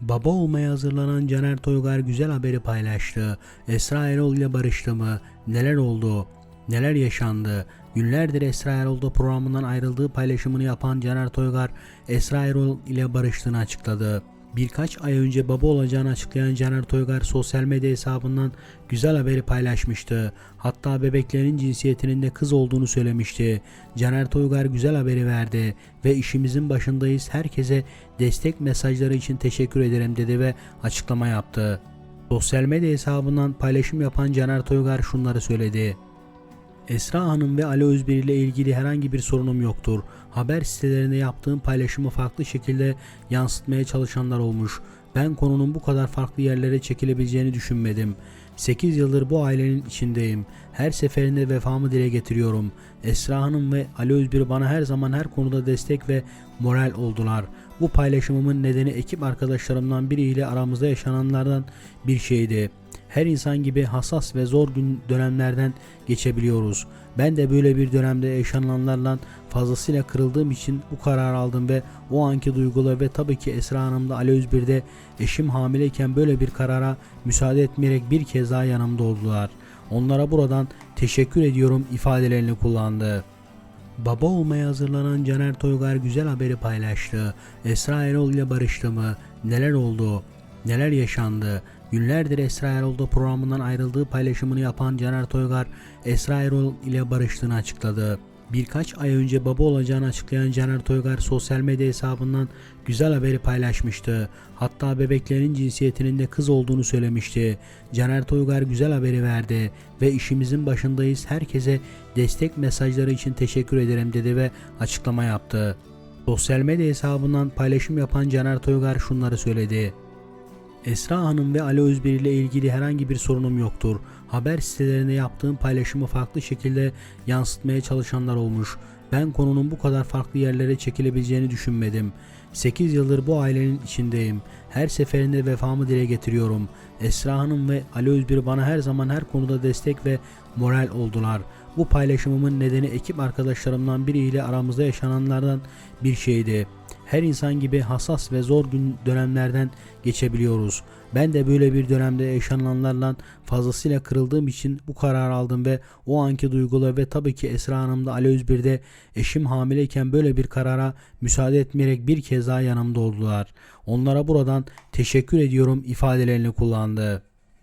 Baba olmaya hazırlanan Caner Toygar güzel haberi paylaştı. Esra Erol ile barıştı mı? Neler oldu? Neler yaşandı? Günlerdir Esra Erol'da programından ayrıldığı paylaşımını yapan Caner Toygar, Esra Erol ile barıştığını açıkladı. Birkaç ay önce baba olacağını açıklayan Caner Toygar sosyal medya hesabından güzel haberi paylaşmıştı. Hatta bebeklerin cinsiyetinin de kız olduğunu söylemişti. Caner Toygar güzel haberi verdi ve işimizin başındayız herkese destek mesajları için teşekkür ederim dedi ve açıklama yaptı. Sosyal medya hesabından paylaşım yapan Caner Toygar şunları söyledi. Esra Hanım ve Ali Özbir ile ilgili herhangi bir sorunum yoktur. Haber sitelerinde yaptığım paylaşımı farklı şekilde yansıtmaya çalışanlar olmuş. Ben konunun bu kadar farklı yerlere çekilebileceğini düşünmedim. 8 yıldır bu ailenin içindeyim. Her seferinde vefamı dile getiriyorum. Esra Hanım ve Ali Özbir bana her zaman her konuda destek ve moral oldular. Bu paylaşımımın nedeni ekip arkadaşlarımdan biriyle aramızda yaşananlardan bir şeydi. Her insan gibi hassas ve zor gün dönemlerden geçebiliyoruz. Ben de böyle bir dönemde yaşananlarla fazlasıyla kırıldığım için bu kararı aldım ve o anki duygular ve tabii ki Esra Hanım da Ali Özbir'de eşim hamileyken böyle bir karara müsaade etmeyerek bir kez daha yanımda oldular. Onlara buradan teşekkür ediyorum ifadelerini kullandı. Baba olmaya hazırlanan Caner Toygar güzel haberi paylaştı. Esra Erol ile barıştı mı? Neler oldu? Neler yaşandı? Günlerdir Esra Erol'da programından ayrıldığı paylaşımını yapan Caner Toygar, Esra Erol ile barıştığını açıkladı. Birkaç ay önce baba olacağını açıklayan Caner Toygar sosyal medya hesabından güzel haberi paylaşmıştı. Hatta bebeklerin cinsiyetinin de kız olduğunu söylemişti. Caner Toygar güzel haberi verdi ve işimizin başındayız herkese destek mesajları için teşekkür ederim dedi ve açıklama yaptı. Sosyal medya hesabından paylaşım yapan Caner Toygar şunları söyledi. Esra Hanım ve Ali Özbir ile ilgili herhangi bir sorunum yoktur. Haber sitelerinde yaptığım paylaşımı farklı şekilde yansıtmaya çalışanlar olmuş. Ben konunun bu kadar farklı yerlere çekilebileceğini düşünmedim. 8 yıldır bu ailenin içindeyim. Her seferinde vefamı dile getiriyorum. Esra Hanım ve Ali Özbir bana her zaman her konuda destek ve moral oldular. Bu paylaşımımın nedeni ekip arkadaşlarımdan biriyle aramızda yaşananlardan bir şeydi. Her insan gibi hassas ve zor gün dönemlerden geçebiliyoruz. Ben de böyle bir dönemde yaşananlarla fazlasıyla kırıldığım için bu kararı aldım ve o anki duygular ve tabii ki Esra Hanım da Ali Özbir'de eşim hamileyken böyle bir karara müsaade etmeyerek bir kez daha yanımda oldular. Onlara buradan teşekkür ediyorum ifadelerini kullandı.